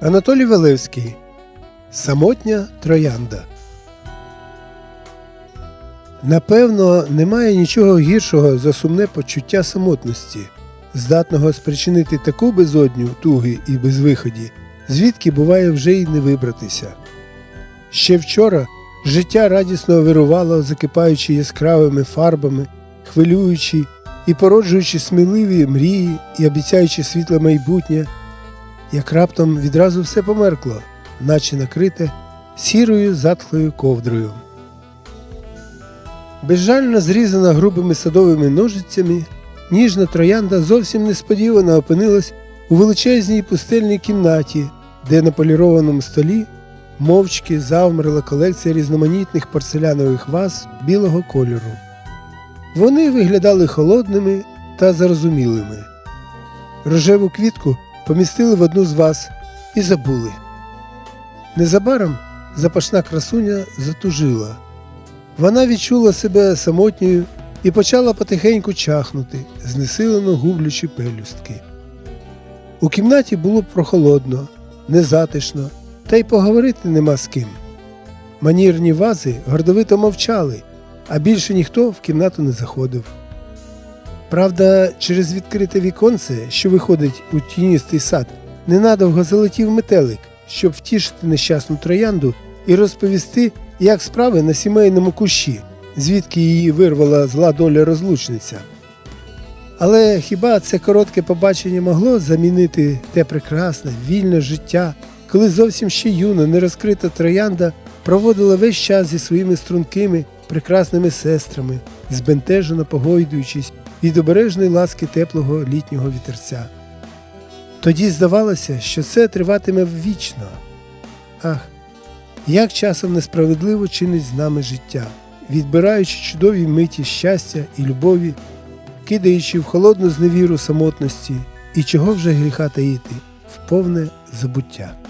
Анатолій Велевський Самотня троянда. Напевно, немає нічого гіршого за сумне почуття самотності, здатного спричинити таку безодню туги і безвиході, звідки буває вже й не вибратися. Ще вчора життя радісно вирувало, закипаючи яскравими фарбами, хвилюючи і породжуючи сміливі мрії і обіцяючи світле майбутнє, як раптом відразу все померкло, наче накрите сірою затхлою ковдрою. Безжально зрізана грубими садовими ножицями, ніжна троянда зовсім несподівано опинилась у величезній пустельній кімнаті, де на полірованому столі мовчки завмерла колекція різноманітних порцелянових ваз білого кольору. Вони виглядали холодними та зарозумілими. Рожеву квітку помістили в одну з ваз і забули. Незабаром запашна красуня затужила. Вона відчула себе самотньою і почала потихеньку чахнути, знесилено гублячи пелюстки. У кімнаті було прохолодно, незатишно, та й поговорити нема з ким. Манірні вази гордовито мовчали, а більше ніхто в кімнату не заходив. Правда, через відкрите віконце, що виходить у тіністий сад, ненадовго залетів метелик, щоб втішити нещасну троянду і розповісти, як справи на сімейному кущі, звідки її вирвала зла доля розлучниця. Але хіба це коротке побачення могло замінити те прекрасне, вільне життя, коли зовсім ще юна, нерозкрита троянда проводила весь час зі своїми стрункими, прекрасними сестрами, збентежено погойдуючись від обережної ласки теплого літнього вітерця. Тоді здавалося, що це триватиме вічно. Ах, як часом несправедливо чинить з нами життя, відбираючи чудові миті щастя і любові, кидаючи в холодну зневіру самотності і чого вже гріха таїти в повне забуття.